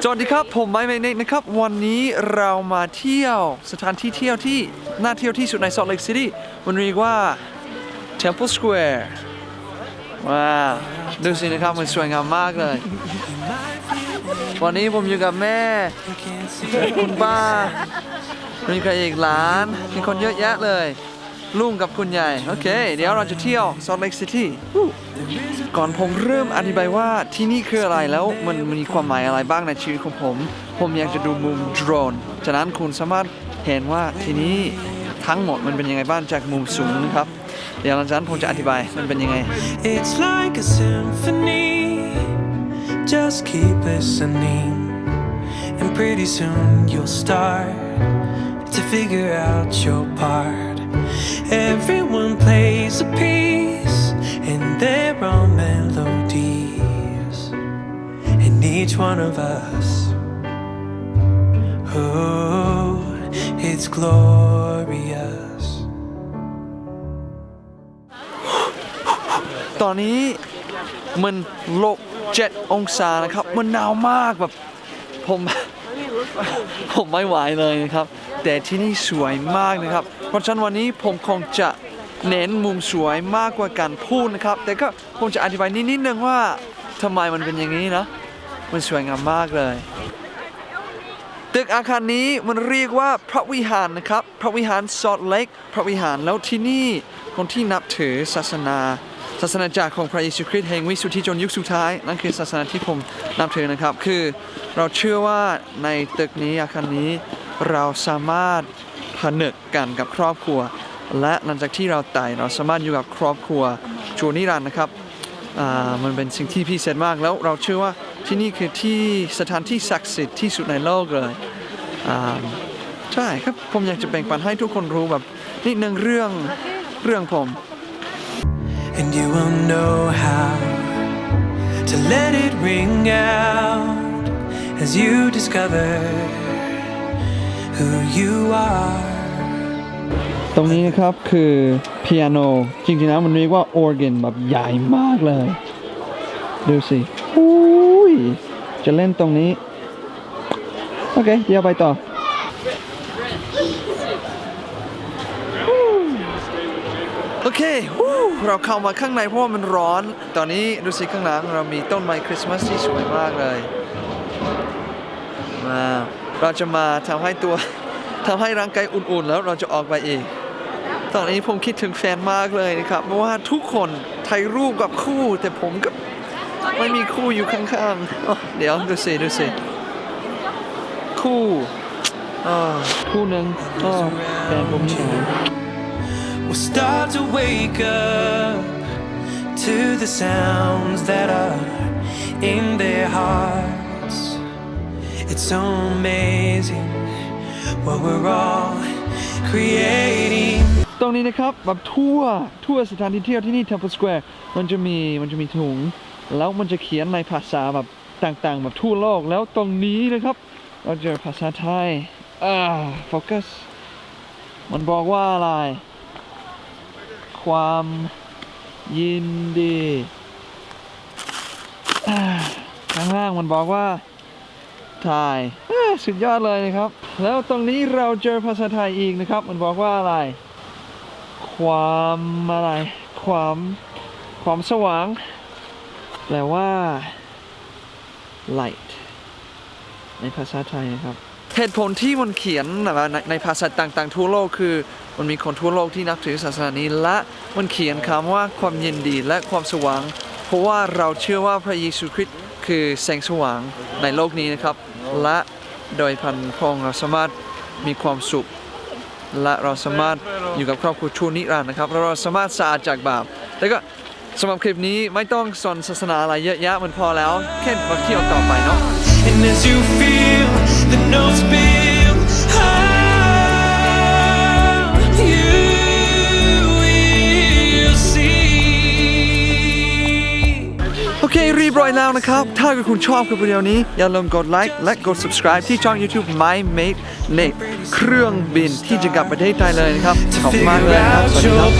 สวัสดีครับ ผมไมค์เมเนกนะครับ วันนี้เรามาเที่ยวสถานที่เที่ยวที่น่าเที่ยวที่สุดใน Salt Lake City มันเรียกว่า Temple Square ว้าวดูสินะครับมันสวยงามมากเลย วันนี้ผมอยู่กับแม่ คุณป้ามีใครอีกหลานมีคนเยอะแยะเลย ลุงกับคุณยาย โอเค เดี๋ยวเราจะเที่ยว Salt Lake City วู้ก่อนผมเริ่มอธิบายว่าที่นี่คืออะไรแล้วมันมีความหมายอะไรบ้างในชีวิตของผม ผมอยากจะดูมุมโดรน ฉะนั้นคุณสามารถเห็นว่าที่นี่ทั้งหมดมันเป็นยังไงบ้างจากมุมสูงนะครับ เดี๋ยวหลังจากนั้นผมจะอธิบายมันเป็นยังไง It's like a symphony. Just keep listening, and pretty soon you'll start to figure out your part. Everyone plays a piece in their own melodies, and each one of us. Oh, it's glorious. ตอนนี้มันลบ7องศานะครับ มันหนาวมากแบบผม ผมไม่ไหวเลยนะครับ แต่ที่นี่สวยมากนะครับ เพราะฉะนั้นวันนี้ผมคงจะเน้นมุมสวยมากกว่าการพูดนะครับ แต่ก็ผมจะอธิบายนิดๆนึงว่าทำไมมันเป็นอย่างนี้นะ มันสวยงามมากเลย ตึกอาคารนี้มันเรียกว่าพระวิหารนะครับ พระวิหารซอลเล็ก พระวิหารแล้วที่นี่คนที่นับถือศาสนาศาสนาจักของพระเยซูคริสต์แห่งวิสุทธิจนยุคสุดท้าย นั่นคือศาสนาที่ผมนับถือนะครับ คือเราเชื่อว่าในตึกนี้อาคารนี้ เราสามารถผนึกกันกับครอบครัว และหลังจากที่เราตายเราสามารถอยู่กับครอบครัวชัวนิรันดร์นะครับมันเป็นสิ่งที่พิเศษมากแล้วเราเชื่อว่าที่นี่คือที่สถานที่ศักดิ์สิทธิ์ที่สุดในโลกเลยใช่ครับผมอยากจะแบ่งปันให้ทุกคนรู้แบบนิดนึงเรื่องเรื่องผม and you will know how to let it ring out as you discover who you are. ตรงนี้นะครับคือเปียโนจริงๆแล้วมันเรียกว่าออร์แกนแบบใหญ่มากเลย ดูสิอุ้ยจะเล่นตรงนี้ โอเค เดี๋ยวไปต่อโอเควู้เราเข้ามาข้างในเพราะว่ามันร้อน ตอนนี้ดูสิข้างหลังเรามีต้นไม้คริสต์มาสที่สวยมากเลย มา เราจะมาทำให้ตัวทำให้ร่างกายอุ่นๆ แล้วเราจะออกไปอีก ตอนนี้ผมคิดถึงแฟนมากเลยนะครับเพราะว่าทุกคนถ่ายรูปกับคู่ แต่ผมก็ไม่มีคู่อยู่ข้างๆ เดี๋ยวดูสิดูสิคู่อ๋อคู่หนึ่งอ๋อแฟนผมนี่ไง will start to wake up to the sounds that are in their heart It's so amazing what we're all creating. ตรงนี้นะครับแบบทั่วทั่วสถานที่เที่ยวที่นี่ Temple Square มันจะมีมันจะมีถุง แล้วมันจะเขียนในภาษาแบบต่างๆ แบบทั่วโลกแล้วตรงนี้นะครับ เราเจอภาษาไทยอ่าโฟกัสมันบอกว่าอะไร ความยินดีข้างล่างมันบอกว่า ถ่ายสุดยอดเลยนะครับ แล้วตรงนี้เราเจอภาษาไทยอีกนะครับ มันบอกว่าอะไร ความอะไร ความความสว่าง แปลว่า light ในภาษาไทยนะครับเหตุผลที่มันเขียนในในภาษาต่างๆ ทั่วโลกคือ มันมีคนทั่วโลกที่นับถือศาสนานี้และมันเขียนคำว่าความยินดีและความสว่าง เพราะว่าเราเชื่อว่าพระเยซูคริสต์คือแสงสว่างในโลกนี้นะครับ และโดยพันพองเราสามารถมีความสุข และเราสามารถอยู่กับครอบครัวชูนิรันดร์นะครับและเราสามารถสะอาดจากบาปแล้วก็สำหรับคลิปนี้ไม่ต้องสอนศาสนาอะไรเยอะแยะมันพอแล้วแค่มาเที่ยวต่อไปเนาะ แล้วนะครับ ถ้าเกิดคุณชอบคลิปวิดีโอนี้ อย่าลืมกดไลค์และกด subscribe ที่ช่อง YouTube My Mate Nate เครื่องบินที่จะกลับประเทศไทยเลยนะครับ ขอบคุณมากเลยครับ สวัสดีครับ